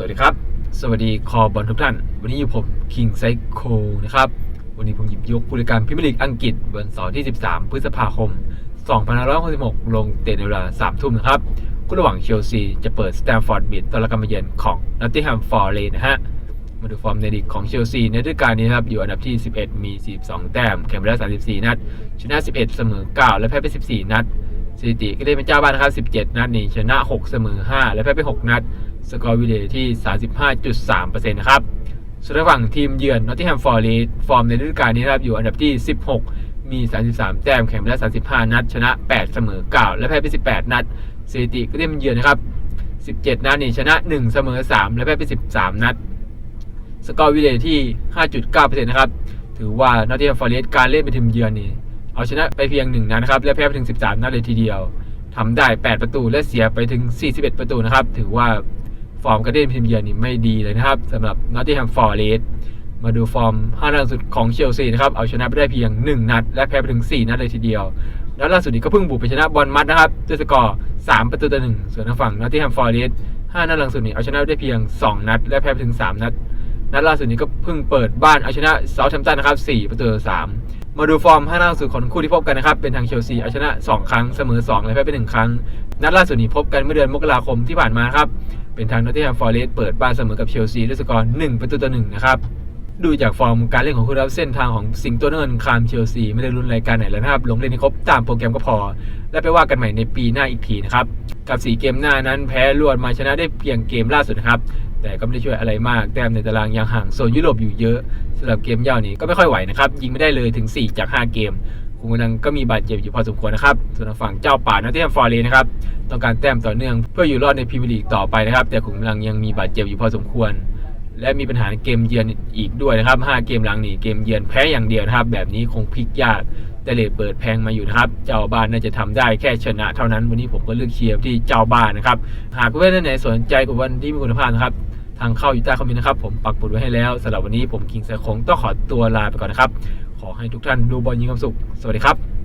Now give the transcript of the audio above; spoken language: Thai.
สวัสดีคอบอลทุกท่าน วันนี้อยู่ผมคิงไซโคนะครับ วันนี้ผมหยิบยกผู้รายการพรีเมียร์ลีกอังกฤษวันเสาร์ที่ 13 พฤษภาคม 2566 ลงเตะในเวลา 3 ทุ่มนะครับคู่ระหว่างเชลซีจะเปิดสแตมฟอร์ดบิดต้อนรับการมาเยือนของนอตติงแฮมฟอร์เรนนะฮะ มาดูฟอร์มในลีกของเชลซีในฤดูกาลนี้นะครับ อยู่อันดับที่ 11 มี 42 แต้มแข่งไปแล้ว 34 นัด ชนะ 11 เสมอ 9 และแพ้ไป 14 นัดสถิติก็ได้เป็นเจ้าบ้านนะครับ 17 นัดนี่ชนะ 6 เสมอ 5 และแพ้ไป 6 นัด สกอร์วิเลที่ 35.3%นะครับส่วนระหว่างทีมเยือนนอตติแฮมฟอร์เรสฟอร์มในฤดูกาลนี้นะครับอยู่อันดับที่ 16 มี 33 แต้มแข่งไปแล้ว 35 นัด ชนะ 8 เสมอ 9 และแพ้ไป 18 นัดสถิติก็ได้เป็นเยือนนะครับ 17 นัดนี่ชนะ 1 เสมอ 3 และแพ้ไป 13 นัด สกอร์วิเลที่ 5.9%นะครับ ถือว่านอตติแฮมฟอร์เรสการเล่นเป็นทีมเยือนนี่เอาชนะไปเพียง 1 นัดนะครับ และแพ้ไปถึง 13 นัดเลยทีเดียวทำได้ 8 ประตูและเสียไปถึง 41 ประตูนะครับ ถือว่า ฟอร์มการเล่นทีมเยือนนี่ไม่ดีเลยนะครับสำหรับนอตติงแฮมฟอร์เรสมาดูฟอร์ม5นัดล่าสุดของเชลซีนะครับ เอาชนะไปได้เพียง 1 นัด และแพ้ไปถึง 4 นัดเลยทีเดียว แล้วล่าสุดนี้ก็เพิ่งบุกไปชนะบอลมัดนะครับด้วยสกอร์ 3 ประตูต่อ 1 ส่วนทางฝั่งนอตติงแฮมฟอร์เรส5นัดหลังสุดนี้เอาชนะไได้เพียง 2 นัด และแพ้ไปถึง 3 นัด นัดล่าสุดนี้ก็เพิ่งเปิดบ้านเอาชนะเซาท์แฮมป์ตันนะครับ 4 ประตูต่อ3 มาดูฟอร์ม5นัดล่าสุดของคู่ที่พบกันนะครับ เป็นทางเชลซีเอาชนะ 2 ครั้งเสมอ 2 และแพ้ไป1ครั้ง นัดล่าสุดนี้พบกันเมื่อเดือนมกราคมที่ผ่านมาครับ เป็นทางนอตติงแฮมฟอร์เรสเปิดบ้านเสมอกับเชลซีด้วยสกอร์1ประตูต่อ1นะครับดูจากฟอร์มการเล่นของคู่รับเส้นทางของสิงโตเนินคามเชลซีไม่ได้รุนรายการไหนแล้วนะครับลงเล่นให้ครบตามโปรแกรมก็พอ และไปว่ากันใหม่ในปีหน้าอีกทีนะครับ กับ 4 เกมหน้านั้นแพ้รวดมาชนะได้เพียงเกมล่าสุดนะครับ แต่ก็ไม่ได้ช่วยอะไรมากแต้มในตารางยังห่างโซนยุโรปอยู่เยอะสำหรับเกมเย่านี้ก็ไม่ค่อยไหวนะครับยิงไม่ได้เลยถึง 4 จาก 5 เกมคุณกำลังก็มีบาดเจ็บอยู่พอสมควรนะครับส่วนทางฝั่งเจ้าป่านอตติงแฮมฟอร์เรนะครับต้องการแต้มต่อเนื่องเพื่ออยู่รอดในพรีเมียร์ลีกต่อไปนะครับ แต่ขุนกำลังยังมีบาดเจ็บอยู่พอสมควร และมีปัญหาในเกมเยือนอีกด้วยนะครับ 5 เกมหลังนี่เกมเยือนแพ้อย่างเดียวนะครับ แบบนี้คงพลิกยากแต่เลทเปิดแพงมาอยู่นะครับ เจ้าบ้านน่าจะทำได้แค่ชนะเท่านั้นวันนี้ผมก็เลือกเชียร์ที่เจ้าบ้านนะครับ หากเพื่อนท่านไหนสนใจกับวันที่มีคุณภาพนะครับ ทางเข้าอยู่ใต้คอมเมนต์นะครับ ผมปักหมุดไว้ให้แล้วสำหรับวันนี้ผมกิงเซคงต้องขอตัวลาไปก่อนนะครับ ขอให้ทุกท่านดูบอลยิงความสุข สวัสดีครับ